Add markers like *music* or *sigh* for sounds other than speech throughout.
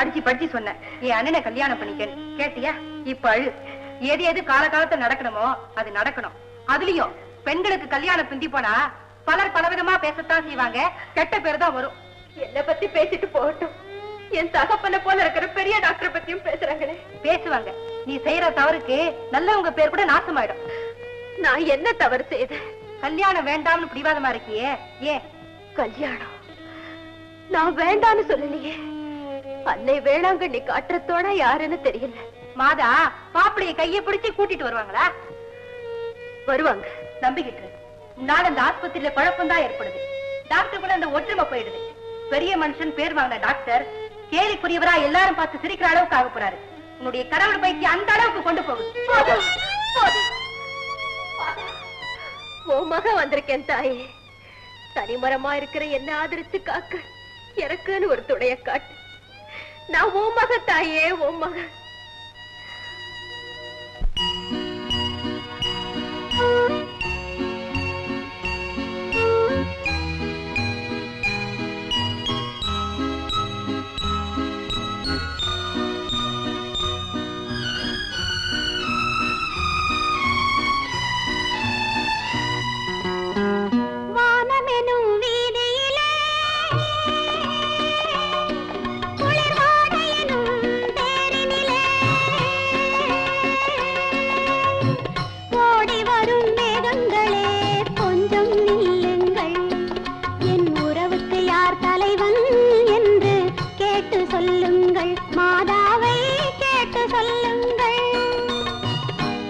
படிச்சு படிச்சு சொன்னேன். என் அண்ணனை கல்யாணம் பண்ணிக்க கேட்டியா? இப்ப அழு. எது எது காலகாலத்துல நடக்கணுமோ அது நடக்கணும். அதுலயும் பெண்களுக்கு கல்யாணம் பிந்தி போனா பலர் பலவிதமா பேசத்தான் செய்வாங்க. கெட்ட பேர் தான் வரும். என்ன பத்தி பேசிட்டு போகட்டும். என் தகப்பனை போல இருக்கிற பெரிய டாக்டர் பத்தியும் பேசுறாங்களே. பேசுவாங்க. நீ செய்யற தவறுக்கு நல்லவங்க பேர் கூட நாசமாயிடும். நான் என்ன தவறு செய்தேன் கல்யாணம் வேண்டாம்னு பிடிவாதமா இருக்கியே? ஏன்? கல்யாணம். நான் வேண்டான்னு சொல்லலையே. அன்னை வேளாங்கண்ணி காட்டுறதோட யாருன்னு தெரியல. மாதா மாப்பிளைய கைய பிடிச்சு கூட்டிட்டு வருவாங்களா? வருவாங்க. நம்பிக்கிட்டு. நாள் அந்த ஆஸ்பத்திரியில குழப்பம் தான் ஏற்படுது. டாக்டர் கூட அந்த ஒற்றுமை போயிடுது. பெரிய மனுஷன் பேர் வாங்கின டாக்டர் கேலிக்குரியவரா எல்லாரும் பார்த்து சிரிக்கிற அளவுக்கு ஆக போறாரு. உன்னுடைய கடவுள் பைக்கு அந்த அளவுக்கு கொண்டு போகுது. போதும், உன் வந்திருக்கேன் தாயே. தனிமரமா இருக்கிற என்ன ஆதரிச்சு காக்க எனக்குன்னு ஒரு துணைய காட்டு. நான் உன் மக தாயே உன் மக Thank you.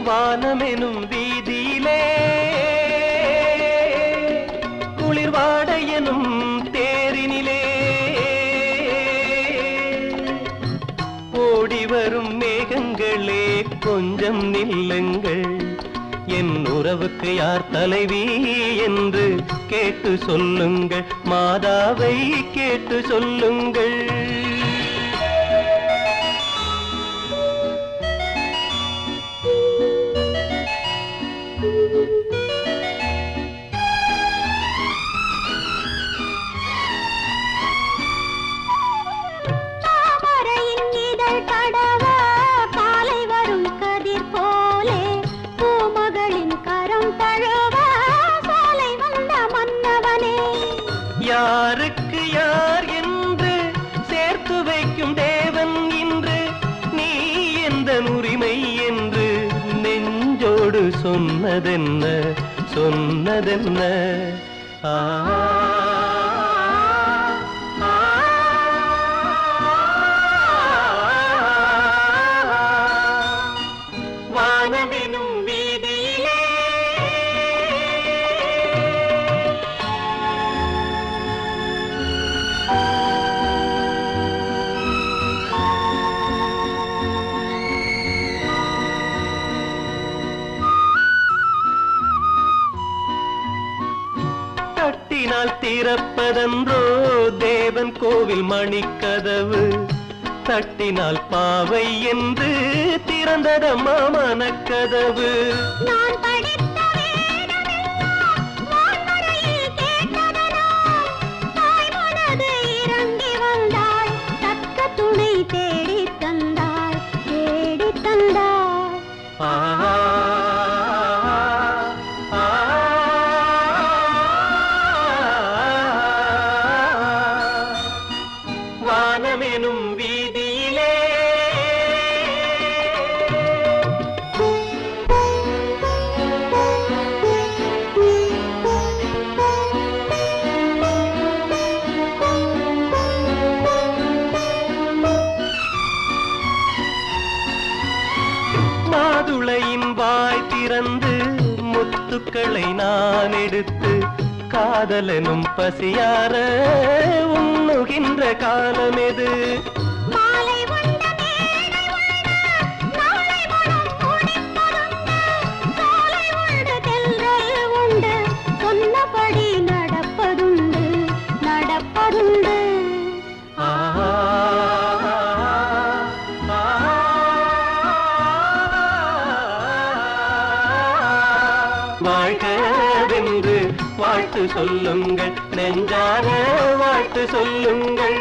வானமெனும் வீதியிலே. குளிர்வாடையனும் தேரினிலே. ஓடி வரும் மேகங்களே கொஞ்சம் நில்லுங்கள். என் உறவுக்கு யார் தலைவி என்று கேட்டு சொல்லுங்கள். மாதாவை கேட்டு சொல்லுங்கள். சொன்னதென்ன? ஆ, ஆ, திறப்பதன்றோ தேவன் கோவில் மணிக்கதவு தட்டினால் பாவை என்று திறந்ததம்மா மனக்கதவு. நான் திறந்து முத்துக்களை நான் எடுத்து காதலனும் பசியார உண்ணுகின்ற காலம் எது சொல்லுங்கள் நெஞ்சார வாழ்த்து சொல்லுங்கள்.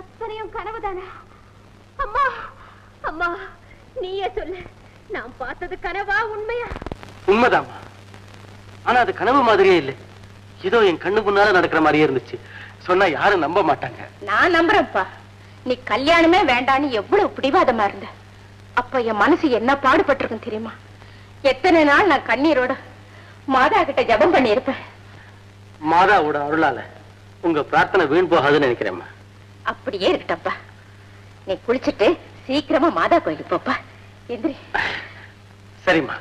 அத்தனையும் கனவுதானா? அம்மா அம்மா நீயே சொல்லு. நான் பார்த்தது கனவா உண்மையா? உண்மைதாம்மா. ஆனா அது கனவு மாதிரியே இல்லை. ஏதோ என் கண்ணு முன்னால நடக்கிற மாதிரியே இருந்துச்சு. சொன்னா யாரும் நம்ப மாட்டாங்க. நான் நம்புறேன்ப்பா. நீ கல்யாணமே வேண்டான்னு எவ்வளவு பிடிவாதமா இருந்த. அப்ப என் மனசு என்ன பாடுபட்டிருக்கும் தெரியுமா? எத்தனை நாள் நான் கண்ணீரோட மாதா கிட்ட ஜெபம் பண்ணியிருப்பேன். மாதாவோட அருளால உங்க பிரார்த்தனை வீண் போகாதுன்னு நினைக்கிறேம்மா. அப்படியே இருக்கட்டப்பா. நீ குளிச்சிட்டு சீக்கிரமா மாதா கோயிலுக்கு போப்பா. எந்திரி. சரிம்மா.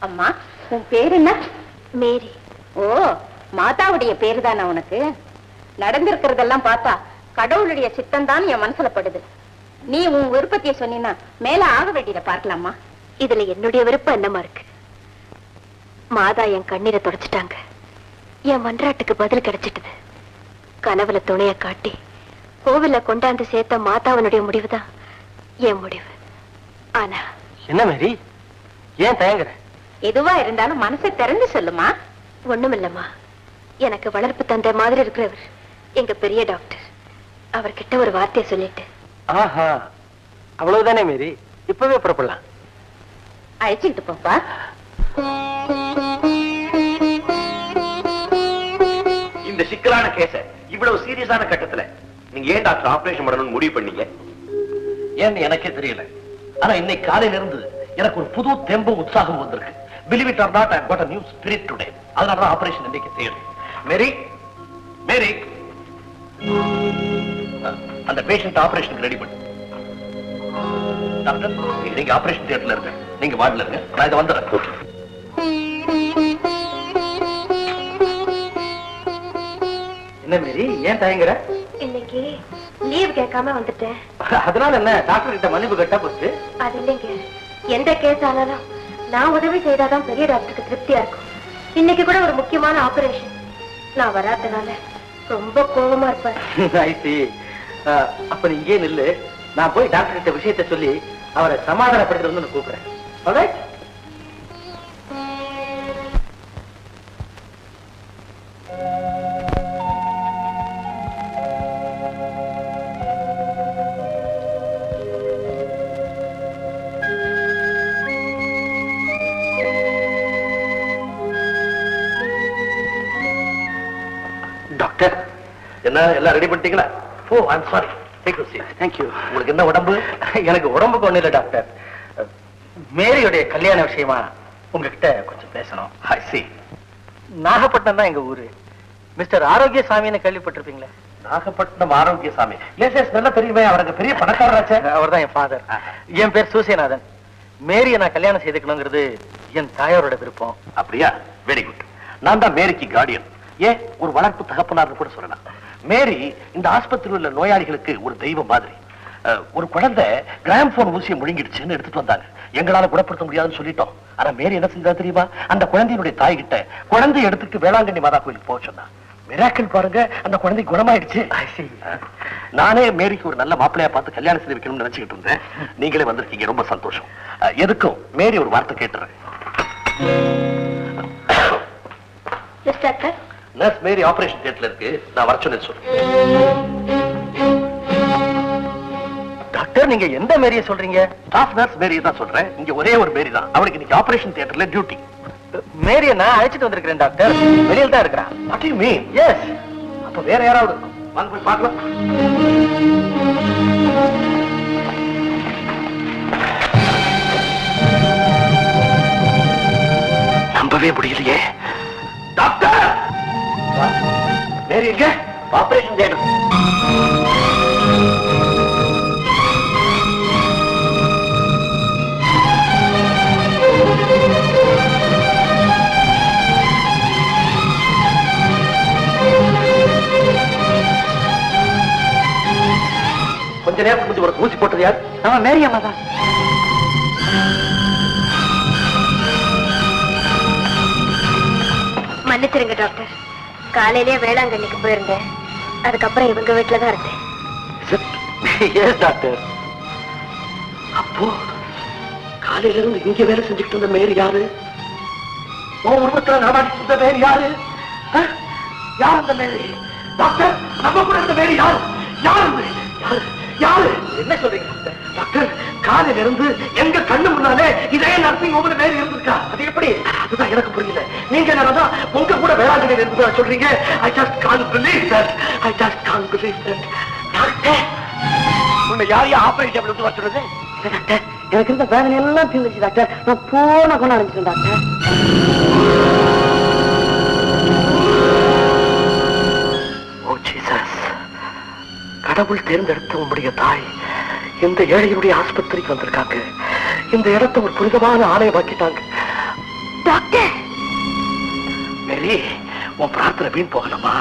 அம்மா உன் பேர் என்ன? மேரி. ஓ மாதாவுடைய பேரு தானே உனக்கு? நடந்திருக்கிறதெல்லாம் பார்த்தா கடவுளுடைய சித்தம் தான் என் மனசுல படுது. நீ உன் விருப்பத்தைய சொன்னீன்னா மேல ஆக வேண்டியத பார்க்கலாமா? இதுல என்னுடைய விருப்பம் என்னமா இருக்கு? மாதா என் கண்ணீரை தொடச்சிட்டாங்க. என் மன்றாட்டுக்கு பதில் கிடைச்சிட்டது. கனவுல துணைய காட்டி கோவில்ல கொண்டாந்து சேர்த்த மாதாவனுடைய முடிவுதான் என் முடிவு. ஆனா என்ன மேரி? ஏன் தயங்குற? எதுவா இருந்தாலும் மனசை திறந்து சொல்லுமா? ஒண்ணுமில்லம்மா. எனக்கு வளர்ப்பு தந்தை மாதிரி இருக்கிறவர் எங்க பெரிய டாக்டர். அவர்கிட்ட ஒரு வார்த்தையை சொல்லிட்டு. ஆஹா. அவ்வளவுதானே மேரி? இப்பவே புறப்படலாம். அழைச்சிக்கிட்டு போப்பா. இந்த சிக்கலான கேஸ இவ்வளவு சீரியஸான கட்டத்துல நீங்க ஏன் டாக்டர் ஆபரேஷன் பண்ணணும்னு முடிவு பண்ணீங்க? ஏன்னு எனக்கே தெரியல. ஆனா இன்னைக்கு காலையில இருந்து எனக்கு ஒரு புது தெம்பு உற்சாகம் வந்திருக்கு. Believe it or not I got a new spirit today அதனால தான் ஆபரேஷன் இன்னைக்கு தேவை மேரி மேரி அந்த பேஷண்ட் ஆபரேஷனுக்கு ரெடி பண்ணு. டாக்டர் நீங்க ஆபரேஷன் தியேட்டர்ல இருங்க நீங்க வார்டில் இருங்க. நான் இதை வந்துடுறேன். என்ன மேரி ஏன் தயங்குற? இன்னைக்கு லீவ் கேட்காம வந்துட்டேன். அதனால என்ன? டாக்டர் கிட்ட மன்னிப்பு கட்டா போச்சு? அது இல்லைங்க. எந்த கேஸ் ஆனாலும் நான் உதவி செய்தாதான் பெரிய டாக்டருக்கு திருப்தியா இருக்கும். இன்னைக்கு கூட ஒரு முக்கியமான ஆபரேஷன் நான் வராதனால ரொம்ப கோபமா இருப்பேன் *laughs* அப்ப நீ இங்கே நில்லு. நான் போய் டாக்டர் கிட்ட விஷயத்த சொல்லி அவரை சமாதானப்படுத்துறது வந்து கூப்பிடுறேன் என்ன எல்லாம் ரெடி பண்ணிட்டீங்களா? ஓ I'm sorry take you thank you உங்களுக்கு என்ன உடம்பு? எனக்கு உடம்புக்கு ஒண்ணு இல்ல டாக்டர் மேரியுடைய கல்யாண விஷயமா உங்ககிட்ட கொஞ்சம் பேசணும். ஐ see. நாகப்பட்டினம் தான் எங்க ஊரு. மிஸ்டர் ஆரோக்கியசாமின்னு கேள்விப்பட்டிருப்பீங்களே? நாகப்பட்டினம் ஆரோக்கியசாமி. எஸ் எஸ் நல்லா தெரியுமே அவருக்கு பெரிய பணக்காரராச்சே. அவர் தான் என் ஃபாதர் என் பேர் சூசியநாதன் மேரியை நான் கல்யாணம் செய்துக்கணுங்கிறது என் தாயாரோட விருப்பம். அப்படியா? வெரி குட் நான் தான் மேரிக்கு கார்டியன் ஏன் ஒரு வளர்ப்பு தகப்பனார்னு கூட சொல்லலாம். மேரி இந்த ஆஸ்பத்திரியில் உள்ள நோயாளிகளுக்கு ஒரு தெய்வம் மாதிரி. ஒரு குழந்தை கிராம் போன் ஊசியை முழுங்கிடுச்சுன்னு எடுத்துட்டு வந்தாங்க. எங்களால குணப்படுத்த முடியாதுன்னு சொல்லிட்டோம். ஆனா மேரி என்ன செஞ்சா தெரியுமா? அந்த குழந்தையினுடைய தாய் கிட்ட குழந்தை எடுத்துட்டு வேளாங்கண்ணி மாதா கோயிலுக்கு போக சொன்னா. மிராக்கிள் பாருங்க அந்த குழந்தை குணமாயிடுச்சு. நானே மேரிக்கு ஒரு நல்ல மாப்பிள்ளையா பார்த்து கல்யாணம் செய்து வைக்கணும்னு நினைச்சுக்கிட்டு இருந்தேன். நீங்களே வந்திருக்கீங்க ரொம்ப சந்தோஷம். எதுக்கும் மேரி ஒரு வார்த்தை கேட்டுறேன். நர்ஸ் மேரி ஆபரேஷன் தியேட்டர்ல இருக்கு. நான் வர சொன்னேன் சொல்லு. டாக்டர் நீங்க எந்த மேரியை சொல்றீங்க? ஸ்டாஃப் நர்ஸ் மேரி தான் சொல்றேன். இங்க ஒரே ஒரு மேரி தான். அவளுக்கு இன்னைக்கு ஆபரேஷன் தியேட்டர்ல டியூட்டி மேரியை நான் அழைச்சிட்டு வந்திருக்கிறேன் டாக்டர் வெளியில தான் இருக்கிறான். வாட் யூ மீன் எஸ் அப்ப வேற யாராவது வாங்க போய் பார்க்கலாம். நம்பவே முடியலையே. மேரி எங்க ஆபரேஷன் தியேட்டர் கொஞ்ச நேரத்துக்கு முந்தி ஒரு ஊசி போட்டது யார்? ஆமா மேரி அம்மா தான். மன்னிச்சிருங்க டாக்டர். காலையிலேயே வேளாங்கண்ணிக்கு போயிருந்தேன். அதுக்கப்புறம் இவங்க வீட்டுல தான் இருந்தேன். டாக்டர் அப்போ காலையில இருந்து இங்க வேலை செஞ்சுக்கிட்டு இருந்த மேரி யாரு? உன் உருவத்துல நடமாடிட்டு இருந்த மேரி யாரு? யார் அந்த மேரி டாக்டர் நம்ம கூட இருந்த மேரி யாரு? யாரு யாரு? யாரு? என்ன சொல்றீங்க டாக்டர் காலையில இருந்து எங்க கண்ணு முன்னாலே இதே நர்சிங் ஹோம்ல மேரி இருந்திருக்கா? அது எப்படி? அதுதான் எனக்கு புரியல. நீங்க என்னதான் உங்க கூட வேளாங்கண்ணில இருந்து சொல்றீங்க? I just can't believe that I just can't believe that doctor உன்னை யாரையும் யார் ஆபரேஷன் பண்ணி வர சொல்றது? டாக்டர் எனக்கு இருந்த வேதனை எல்லாம் தீர்ந்துச்சு டாக்டர் நான் போன கொண்டு அனுப்பிச்சிட்டேன் டாக்டர் கடவுள் தேர்ந்தெடுத்த உங்களுடைய தாய் இந்த ஏழையுடைய ஆஸ்பத்திரிக்கு வந்திருக்காங்க. இந்த இடத்தை ஒரு புனிதமான ஆலயமாக்கிட்டாங்க டாக்டர்! மேரி உன் பிரார்த்தனை வீண் போகலாமா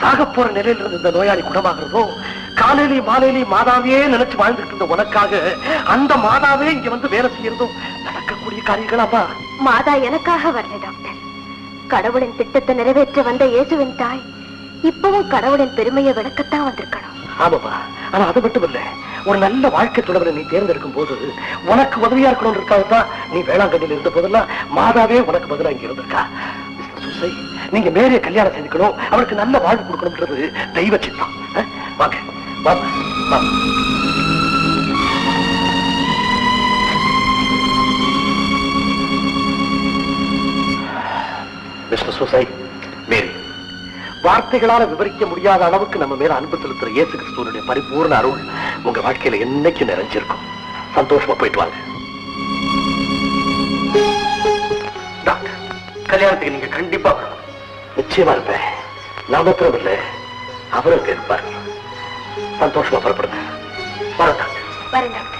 சாக போற நிலையில இருந்த இந்த நோயாளி குணமாகிறதோ காலையிலேயும் மாலையிலேயும் மாதாவே நினைச்சு வாழ்ந்துட்டு இருந்த உனக்காக அந்த மாதாவே இங்க வந்து வேலை செய்யறதும் நடக்கக்கூடிய காரியங்களாமா மாதா எனக்காக வரல டாக்டர். கடவுளின் திட்டத்தை நிறைவேற்ற வந்த இயேசுவின் தாய் இப்பவும் கடவுளின் பெருமையை விளக்கத்தான் வந்திருக்கணும். ஆமாப்பா. ஆனா அது மட்டும் இல்ல ஒரு நல்ல வாழ்க்கை தொடர்பு நீ தேர்ந்தெடுக்கும் போது உனக்கு உதவியா இருக்கணும்ன்றதுக்காக தான் நீ வேளாங்கண்ணில் இருந்த போதெல்லாம் மாதாவே உனக்கு பதிலா இங்க இருந்திருக்கா. சுசை நீங்க மேரிய கல்யாணம் செஞ்சுக்கணும் அவளுக்கு நல்ல வாழ்வு கொடுக்கணும்ன்றது தெய்வ சித்தம். வாங்க. வாங்க வாங்க மிஸ்டர் சுசை மேரி வார்த்தைகளால விவரிக்க முடியாத அளவுக்கு நம்ம மேல அன்பு செலுத்துற இயேசு கிறிஸ்துவனுடைய பரிபூர்ண அருள் உங்க வாழ்க்கையில என்னைக்கு நிறைஞ்சிருக்கும். சந்தோஷமா போயிட்டு வாங்க. கல்யாணத்துக்கு நீங்க கண்டிப்பா வரணும். நிச்சயமா இருப்பேன். நான் மாத்திரம் இல்ல அவரும் இங்க இருப்பார். சந்தோஷமா புறப்படுங்க. வரட்டாங்க வரேன் டாக்டர்.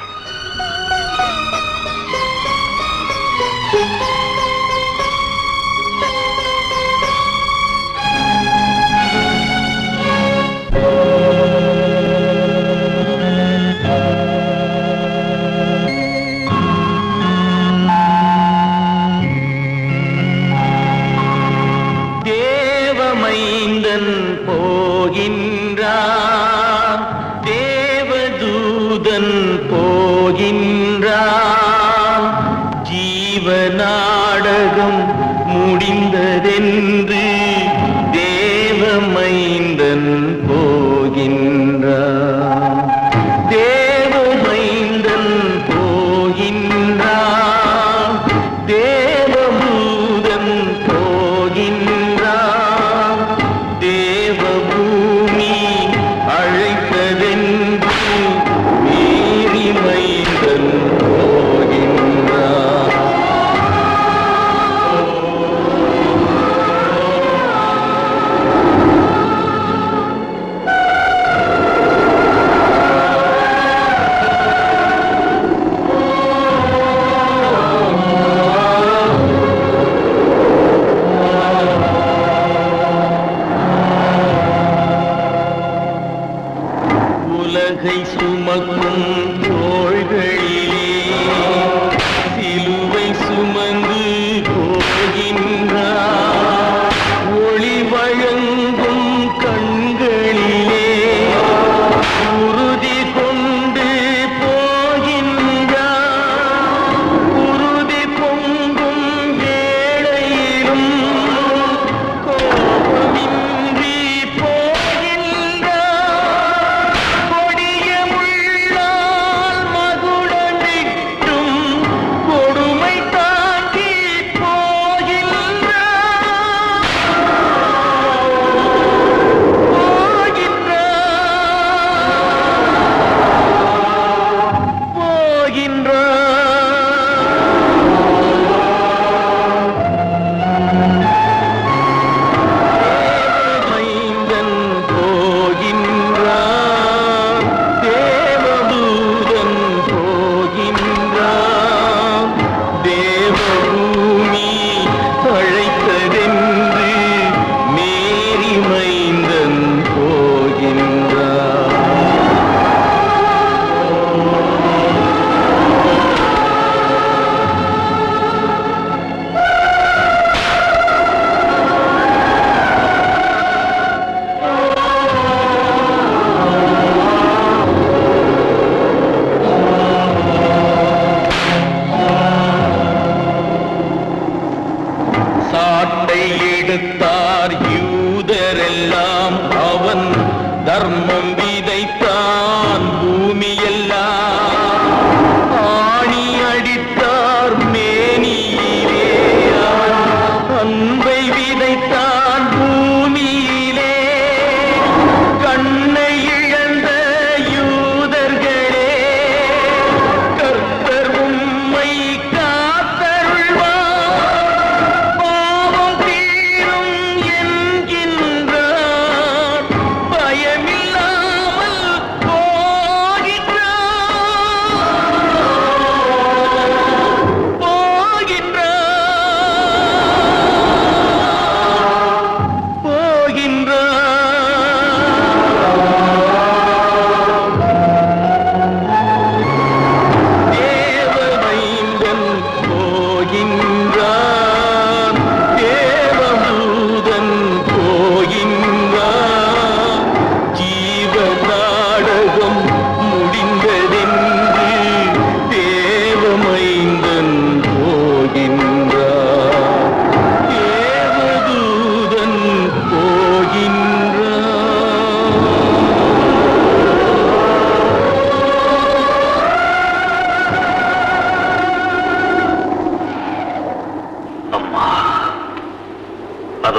உலகை சுமக்கும் தோள்களில்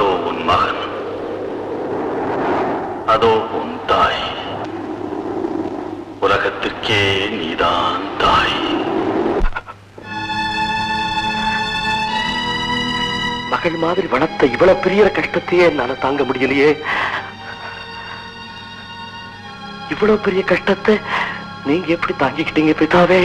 அதோ உன் மகன் அதோ உன் தாய் உலகத்திற்கே நீதான் தாய் மகள் மாதிரி வளர்த்த இவ்வளவு பெரிய கஷ்டத்தையே என்னால தாங்க முடியலையே இவ்வளவு பெரிய கஷ்டத்தை நீங்க எப்படி தாங்கிக்கிட்டீங்க பிதாவே